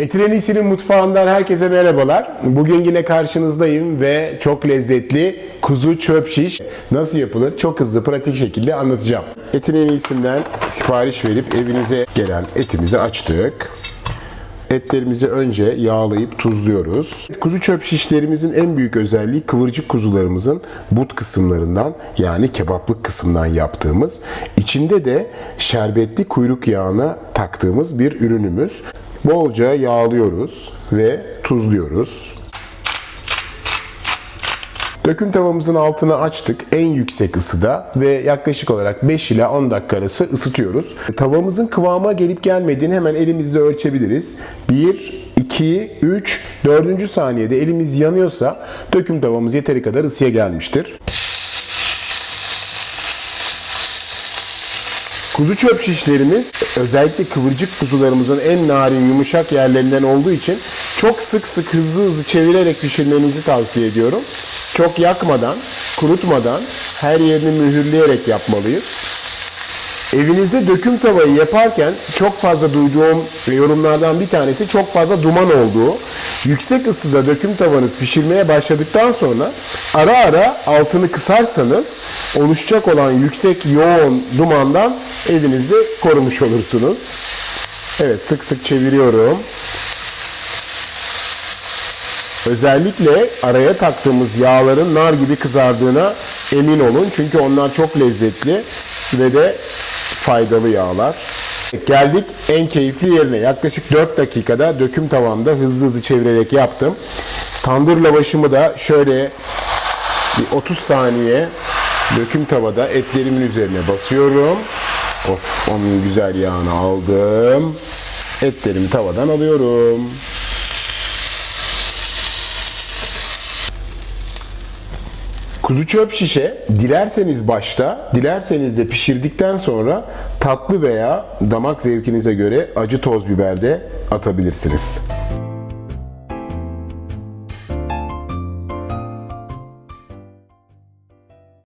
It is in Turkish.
Etilen İyisi'nin mutfağından herkese merhabalar. Bugün yine karşınızdayım ve çok lezzetli kuzu çöp şiş nasıl yapılır çok hızlı pratik şekilde anlatacağım. Etilen İyisi'nden sipariş verip evinize gelen etimizi açtık. Etlerimizi önce yağlayıp tuzluyoruz. Kuzu çöp şişlerimizin en büyük özelliği kıvırcık kuzularımızın but kısımlarından yani kebaplık kısımdan yaptığımız. İçinde de şerbetli kuyruk yağına taktığımız bir ürünümüz. Bolca yağlıyoruz ve tuzluyoruz. Döküm tavamızın altını açtık en yüksek ısıda ve yaklaşık olarak 5 ila 10 dakika arası ısıtıyoruz. Tavamızın kıvama gelip gelmediğini hemen elimizle ölçebiliriz. 1, 2, 3, 4. saniyede elimiz yanıyorsa döküm tavamız yeteri kadar ısıya gelmiştir. Kuzu çöp şişlerimiz özellikle kıvırcık kuzularımızın en narin yumuşak yerlerinden olduğu için çok sık sık hızlı hızlı çevirerek pişirmenizi tavsiye ediyorum. Çok yakmadan, kurutmadan her yerini mühürleyerek yapmalıyız. Evinizde döküm tavayı yaparken çok fazla duyduğum yorumlardan bir tanesi çok fazla duman olduğu. Yüksek ısıda döküm tavanız pişirmeye başladıktan sonra ara ara altını kısarsanız oluşacak olan yüksek yoğun dumandan evinizde korumuş olursunuz. Evet sık sık çeviriyorum. Özellikle araya taktığımız yağların nar gibi kızardığına emin olun. Çünkü onlar çok lezzetli ve de faydalı yağlar. Geldik en keyifli yerine. Yaklaşık 4 dakikada döküm tavamda hızlı hızlı çevirerek yaptım. Tandır lavaşımı da şöyle bir 30 saniye döküm tavada etlerimin üzerine basıyorum. Of onun güzel yağını aldım. Etlerimi tavadan alıyorum. Kuzu çöp şişe dilerseniz başta, dilerseniz de pişirdikten sonra tatlı veya damak zevkinize göre acı toz biber de atabilirsiniz.